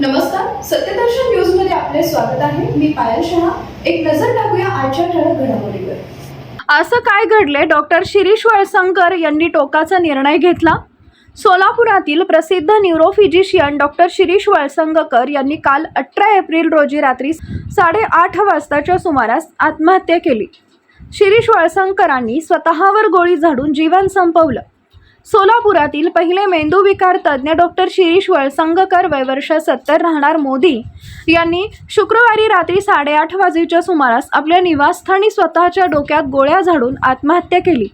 नमस्कार सत्यदर्शन न्यूजमध्ये आपले स्वागत आहे. मी पायल शहा. एक नजर टाकूया आजच्या ठळक घडामोडीवर. असं काय घडले डॉक्टर शिरीष वळसंकर यांनी टोकाचा निर्णय घेतला? सोलापुरातील प्रसिद्ध न्यूरोफिजिशियन डॉक्टर शिरीष वळसंगकर यांनी काल अठरा एप्रिल रोजी रात्री साडेआठ वाजताच्या सुमारास आत्महत्या केली. शिरीष वळसंकरांनी स्वतःवर गोळी झाडून जीवन संपवलं. सोलापुरातील पहिले मेंदूविकार तज्ज्ञ डॉक्टर शिरीष वळसंगकर वयवर्ष सत्तर राहणार मोदी. यांनी शुक्रवारी रात्री साडेआठ वाजेच्या सुमारास आपल्या निवासस्थानी स्वतःच्या डोक्यात गोळ्या झाडून आत्महत्या केली.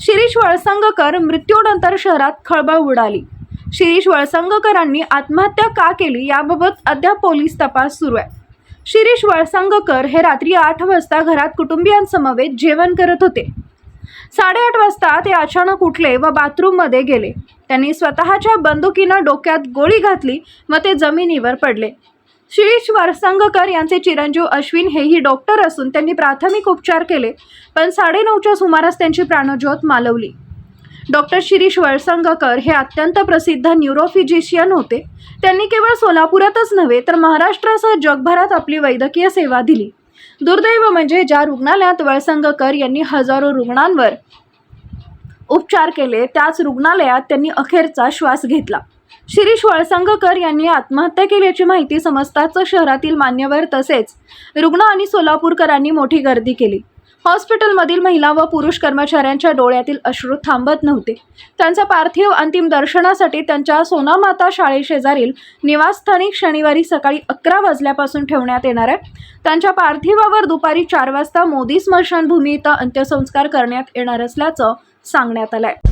शिरीष वळसंगकर मृत्यूनंतर शहरात खळबळ उडाली. शिरीष वळसंगकरांनी आत्महत्या का केली याबाबत अद्याप पोलीस तपास सुरू आहे. शिरीष वळसंगकर हे रात्री आठ वाजता घरात कुटुंबियांसमवेत जेवण करत होते. साडेआठ वाजता ते अचानक उठले व बाथरूममध्ये गेले. त्यांनी स्वतःच्या बंदुकीनं डोक्यात गोळी घातली व ते जमिनीवर पडले. शिरीष वरसंगकर यांचे चिरंजीव अश्विन हेही डॉक्टर असून त्यांनी प्राथमिक उपचार केले पण साडेनऊच्या सुमारास त्यांची प्राणज्योत मालवली. डॉक्टर शिरीष वळसंगकर हे अत्यंत प्रसिद्ध न्यूरोफिजिशियन होते. त्यांनी केवळ सोलापुरातच नव्हे तर महाराष्ट्रासह जगभरात आपली वैद्यकीय सेवा दिली. दुर्दैव म्हणजे ज्या रुग्णालयात वळसंगकर यांनी हजारो रुग्णांवर उपचार केले त्याच रुग्णालयात त्यांनी अखेरचा श्वास घेतला. शिरीष वळसंगकर यांनी आत्महत्या केल्याची माहिती समजताच शहरातील मान्यवर तसेच रुग्ण आणि सोलापूरकरांनी मोठी गर्दी केली. हॉस्पिटलमधील महिला व पुरुष कर्मचाऱ्यांच्या डोळ्यातील अश्रू थांबत नव्हते. त्यांचा पार्थिव अंतिम दर्शनासाठी त्यांच्या सोनामाता शाळेशेजारील निवासस्थानी शनिवारी सकाळी अकरा वाजल्यापासून ठेवण्यात येणार आहे. त्यांच्या पार्थिवावर दुपारी चार वाजता मोदी स्मशानभूमी इथं अंत्यसंस्कार करण्यात येणार असल्याचं सांगण्यात आलं आहे